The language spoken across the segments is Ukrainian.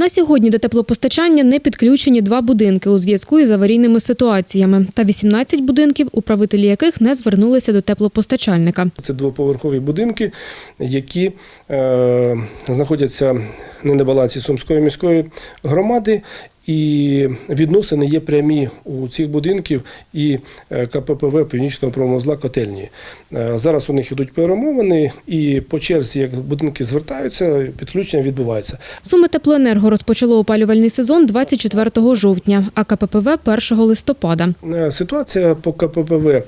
На сьогодні до теплопостачання не підключені два будинки у зв'язку із аварійними ситуаціями та 18 будинків, управителі яких не звернулися до теплопостачальника. Це двоповерхові будинки, які е, знаходяться не на балансі Сумської міської громади. І відносини є прямі у цих будинків і е, КППВ Північного промозла котельні. Е, Зараз у них йдуть перемовини, і по черзі, як будинки звертаються, підключення відбувається. Суми теплоенерго розпочало опалювальний сезон 24 жовтня, а КППВ 1 листопада. Е, Ситуація по КППВ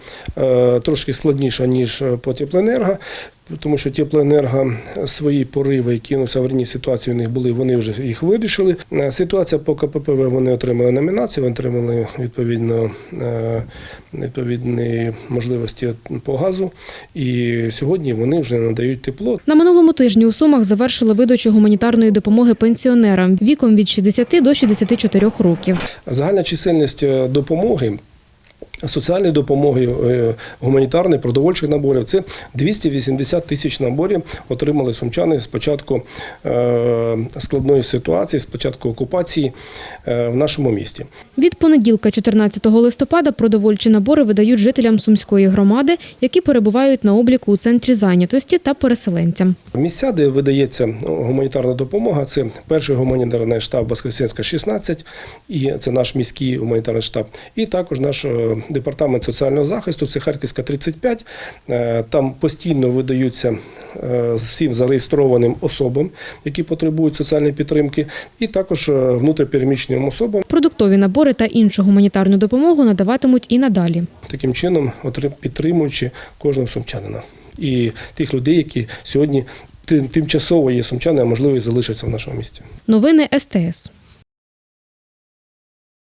трошки складніша, ніж по теплоенерго, тому що теплоенерго свої пориви, які ну, в аварійній ситуації у них були, вони вже їх вирішили. Е, Ситуація по КППВ вони отримали номінацію, вони отримали відповідно е, відповідні можливості по газу. І сьогодні вони вже надають тепло. На минулому тижні у Сумах завершили видачу гуманітарної допомоги пенсіонерам віком від 60 до 64 років. Загальна чисельність е, допомоги. Соціальної допомоги, е, гуманітарної, продовольчих наборів це 280 тисяч наборів отримали сумчани з початку е, складної ситуації, з початку окупації е, в нашому місті. Від понеділка, 14 листопада, продовольчі набори видають жителям Сумської громади, які перебувають на обліку у центрі зайнятості та переселенцям. Місця, де видається гуманітарна допомога, це перший гуманітарний штаб Воскресенська 16, і це наш міський гуманітарний штаб, і також наш департамент соціального захисту, це Харківська 35. Е, Там постійно видаються е, всім зареєстрованим особам, які потребують соціальної підтримки, і також е, внутріпереміщеним особам. Продуктові набори та іншу гуманітарну допомогу надаватимуть і надалі. Таким чином підтримуючи кожного сумчанина і тих людей, які сьогодні тимчасово є сумчани, а можливо і залишаться в нашому місті. Новини СТС.